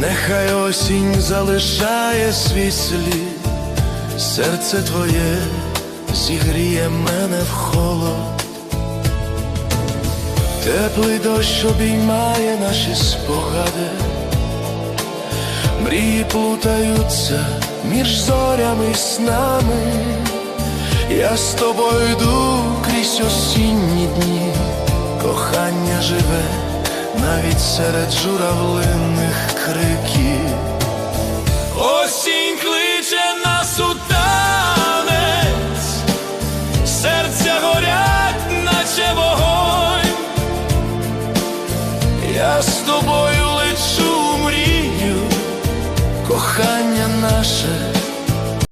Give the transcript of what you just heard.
Нехай осінь залишає свій слід, серце твоє зігріє мене в холод. Теплий дощ обіймає наші спогади, мрії плутаються між зорями й снами. Я з тобою йду крізь осінні дні, кохання живе навіть серед журавлинних криків. Осінь кличе нас у танець, серця горять, наче вогонь. Я з тобою лечу, мрію, кохання наше.